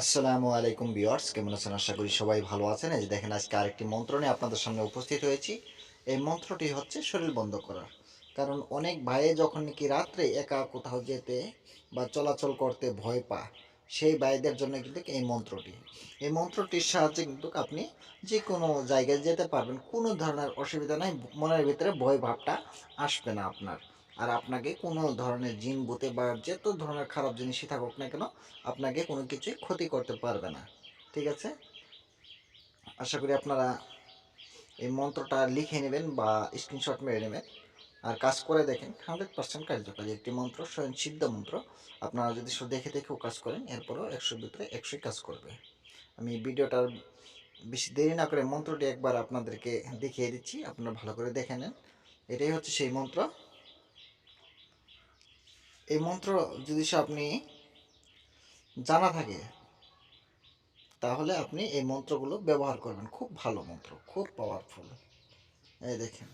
আসসালামু আলাইকুম বিয়ার্স কেমন আছেন? আশা করি সবাই ভালো আছেন। এই যে দেখেন, আজকে আরেকটি মন্ত্র নিয়ে আপনাদের সামনে উপস্থিত হয়েছি। এই মন্ত্রটি হচ্ছে শরীর বন্ধ করার কারণ অনেক ভাইয়ে যখন নাকি রাত্রে একা কোথাও যেতে বা চলাচল করতে ভয় পায়, সেই ভাইদের জন্য কিন্তু এই মন্ত্রটি। এই মন্ত্রটির সাহায্যে কিন্তু আপনি যে কোনো জায়গায় যেতে পারবেন। কোনো ধরনের অসুবিধা নাই, মনের ভিতরে ভয় ভাবটা আসবে না আপনার। আর আপনাকে কোনো ধরনের জিন বুতে বা যত ধরনের খারাপ জিনিসই থাকুক না কেন, আপনাকে কোনো কিছুই ক্ষতি করতে পারবে না। ঠিক আছে? আশা করি আপনারা এই মন্ত্রটা লিখে নেবেন বা স্ক্রিনশট মেরে নেবেন। আর কাজ করে দেখেন হান্ড্রেড পার্সেন্ট কার্যকারী একটি মন্ত্র, স্বয়ং সিদ্ধ মন্ত্র। আপনারা যদি দেখে দেখেও কাজ করেন, এরপরও একশোর ভিতরে একশোই কাজ করবে। আমি ভিডিওটার বেশি দেরি না করে মন্ত্রটি একবার আপনাদেরকে দেখিয়ে দিচ্ছি, আপনারা ভালো করে দেখে নেন। এটাই হচ্ছে সেই মন্ত্র। এই মন্ত্র যদি আপনি জানা থাকে, তাহলে আপনি এই মন্ত্রগুলো ব্যবহার করবেন। খুব ভালো মন্ত্র, খুব পাওয়ারফুল এই দেখেন,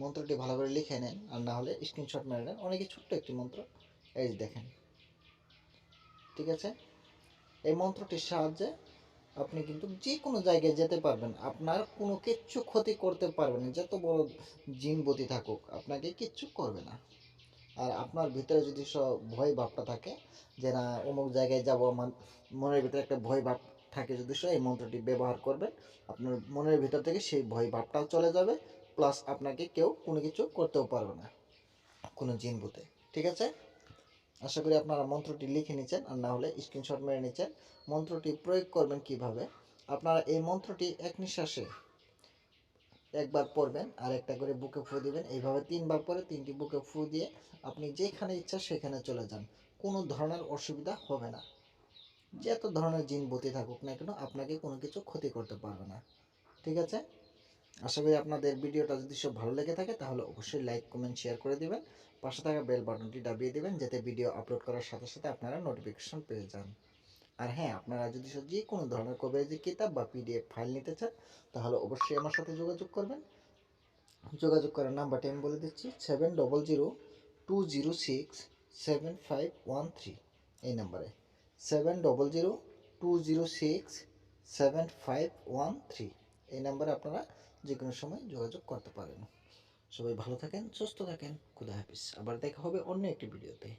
মন্ত্রটি ভালো করে লিখে নেন আর না হলে স্ক্রিনশট মেরে নেন। অনেকে ছোট্ট একটি মন্ত্র, এই দেখেন, ঠিক আছে? এই মন্ত্রটির সাহায্যে আপনি কিন্তু যে কোনো জায়গায় যেতে পারবেন। আপনার কোনো কিচ্ছু ক্ষতি করতে পারবেন যত বড় জিনবতি থাকুক, আপনাকে কিচ্ছু করবে না। আর আপনার ভিতরে যদি সব ভয় ভাবটা থাকে, যে না, অমুক জায়গায় যাব আমার মনের ভিতরে একটা ভয় ভাব থাকে যদি সে, এই মন্ত্রটি ব্যবহার করবেন, আপনার মনের ভিতর থেকে সেই ভয় ভাবটাও চলে যাবে প্লাস আপনাকে কেউ কোনো কিছু করতেও পারবে না, কোনো জিন ভূতে ঠিক আছে? আশা করি আপনারা মন্ত্রটি লিখে নিচ্ছেন আর না হলে স্ক্রিনশট মেরে নিচ্ছেন মন্ত্রটি প্রয়োগ করবেন কীভাবে? আপনারা এই মন্ত্রটি এক নিঃশ্বাসে একবার পড়বেন, আর একটা করে বুকে ফু দিবেন। এইভাবে তিনবার পরে তিনটি বুকে ফু দিয়ে আপনি যেখানে ইচ্ছা সেখানে চলে যান। কোনো ধরনের অসুবিধা হবে না। যত ধরনের জিন বতি থাকুক না কেন, আপনাকে কোনো কিছু ক্ষতি করতে পারবে না। ঠিক আছে? আশা করি আপনাদের ভিডিওটা যদি সব ভালো লেগে থাকে, তাহলে অবশ্যই লাইক, কমেন্ট, শেয়ার করে দিবেন। পাশে থাকা বেল বাটনটি দাবিয়ে দিবেন, যাতে ভিডিও আপলোড করার সাথে সাথে আপনারা নোটিফিকেশন পেয়ে যান। আর হ্যাঁ আপনারা যদি যে কোনো ধরনের কবিরাজি কিতাব বা পিডিএফ ফাইল নিতে চান, তাহলে অবশ্যই আমার সাথে যোগাযোগ করবেন। যোগাযোগ করার নাম্বারটি আমি বলে দিচ্ছি seven double zero two zero six seven five one three এই নাম্বারে seven double zero two zero six seven five one three এই নাম্বারে আপনারা যে কোনো সময় যোগাযোগ করতে পারেন। সবাই ভালো থাকেন, সুস্থ থাকেন, খুদা হাফিজ। আবার দেখা হবে অন্য একটি ভিডিওতে